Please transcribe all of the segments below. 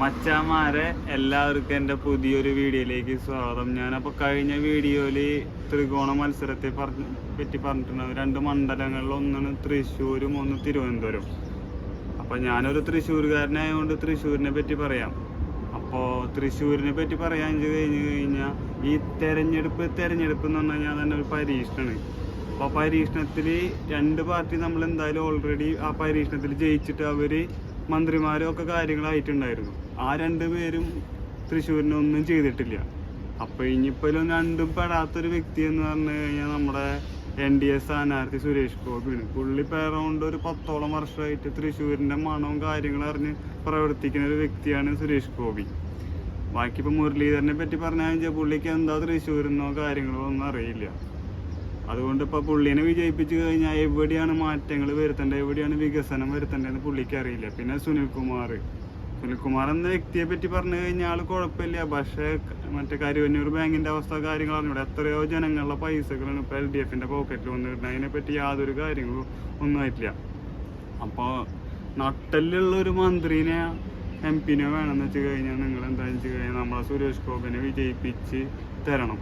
മച്ചാമാരെ എല്ലാവർക്കും എന്റെ പുതിയൊരു വീഡിയോയിലേക്ക് സ്വാഗതം. ഞാനപ്പോൾ കഴിഞ്ഞ വീഡിയോയിൽ ത്രികോണ മത്സരത്തെ പറഞ്ഞ പറ്റി പറഞ്ഞിട്ടുണ്ട് രണ്ട് മണ്ഡലങ്ങളിൽ ഒന്നാണ് തൃശ്ശൂരും ഒന്ന് തിരുവനന്തപുരം. അപ്പോൾ ഞാനൊരു തൃശ്ശൂർകാരനായതുകൊണ്ട് തൃശ്ശൂരിനെ പറ്റി പറയാം. അപ്പോൾ തൃശ്ശൂരിനെ പറ്റി പറയാൻ കഴിഞ്ഞ് കഴിഞ്ഞാൽ ഈ തെരഞ്ഞെടുപ്പ് തെരഞ്ഞെടുപ്പ് എന്ന് പറഞ്ഞു കഴിഞ്ഞാൽ തന്നെ ഒരു പരീക്ഷണമാണ് അപ്പോൾ പരീക്ഷണത്തിൽ രണ്ട് പാർട്ടി നമ്മൾ എന്തായാലും ഓൾറെഡി ആ പരീക്ഷണത്തിൽ ജയിച്ചിട്ട് അവർ മന്ത്രിമാരും ഒക്കെ കാര്യങ്ങളായിട്ടുണ്ടായിരുന്നു. ആ രണ്ട് പേരും തൃശ്ശൂരിനെ ഒന്നും ചെയ്തിട്ടില്ല. അപ്പോൾ ഇനിയിപ്പോഴും രണ്ടും പെടാത്തൊരു വ്യക്തി എന്ന് പറഞ്ഞു കഴിഞ്ഞാൽ നമ്മുടെ എൻ ഡി എ സ്ഥാനാർത്ഥി സുരേഷ് ഗോപിയാണ്. പുള്ളി പേരോണ്ട് ഒരു പത്തോളം വർഷമായിട്ട് തൃശ്ശൂരിന്റെ മണവും കാര്യങ്ങളും അറിഞ്ഞ് പ്രവർത്തിക്കുന്ന ഒരു വ്യക്തിയാണ് സുരേഷ് ഗോപി. ബാക്കി ഇപ്പോൾ മുരളീധരനെ പറ്റി പറഞ്ഞാൽ പുള്ളിക്ക് എന്താ തൃശ്ശൂരിന്നോ കാര്യങ്ങളോ ഒന്നും അറിയില്ല. അതുകൊണ്ട് ഇപ്പോൾ പുള്ളിനെ വിജയിപ്പിച്ചു കഴിഞ്ഞാൽ എവിടെയാണ് മാറ്റങ്ങൾ വരുത്തേണ്ടത്? എവിടെയാണ് വികസനം വരുത്തേണ്ടതെന്ന് പുള്ളിക്ക് അറിയില്ല. പിന്നെ സുനിൽകുമാർ. സുനിൽകുമാർ എന്ന വ്യക്തിയെ പറ്റി പറഞ്ഞു കഴിഞ്ഞാൽ ആൾ കുഴപ്പമില്ല. പക്ഷേ മറ്റേ കരുവന്നൂർ ബാങ്കിന്റെ അവസ്ഥ കാര്യങ്ങളാണ് ഇവിടെ. എത്രയോ ജനങ്ങളുടെ പൈസകളാണ് ഇപ്പോൾ എൽ ഡി എഫിന്റെ പോക്കറ്റിൽ വന്നിട്ടുണ്ട് അതിനെപ്പറ്റി യാതൊരു കാര്യങ്ങളും ഒന്നും ആയിട്ടില്ല. അപ്പോൾ നട്ടലിലുള്ള ഒരു മന്ത്രിനെ എം പിനെ വേണമെന്ന് വെച്ച് കഴിഞ്ഞാൽ നിങ്ങൾ എന്താണെന്ന് വെച്ച് കഴിഞ്ഞാൽ നമ്മളെ സുരേഷ് ഗോപിനെ വിജയിപ്പിച്ച് തരണം.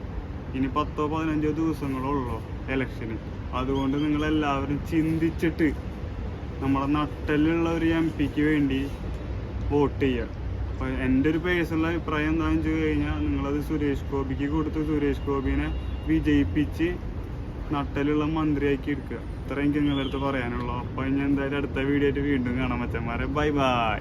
ഇനി പത്തോ പതിനഞ്ചോ ദിവസങ്ങളോ ഉള്ളോ ഇലക്ഷന് അതുകൊണ്ട് നിങ്ങൾ എല്ലാവരും ചിന്തിച്ചിട്ട് നമ്മളെ നട്ടലിലുള്ള ഒരു എം പിക്ക് വേണ്ടി വോട്ട് ചെയ്യുക അപ്പോൾ എന്റെ ഒരു പേഴ്സണൽ അഭിപ്രായം എന്താണെന്ന് വെച്ച് കഴിഞ്ഞാൽ നിങ്ങളത് സുരേഷ് ഗോപിക്ക് കൊടുത്ത് സുരേഷ് ഗോപിനെ വിജയിപ്പിച്ച് നട്ടലുള്ള മന്ത്രിയാക്കി എടുക്കുക. ഇത്ര എനിക്ക് നിങ്ങളുടെ അടുത്ത് പറയാനുള്ളൂ. അപ്പോൾ ഞാൻ എന്തായാലും അടുത്ത വീഡിയോ ആയിട്ട് വീണ്ടും കാണാം മച്ചന്മാരെ. Bye bye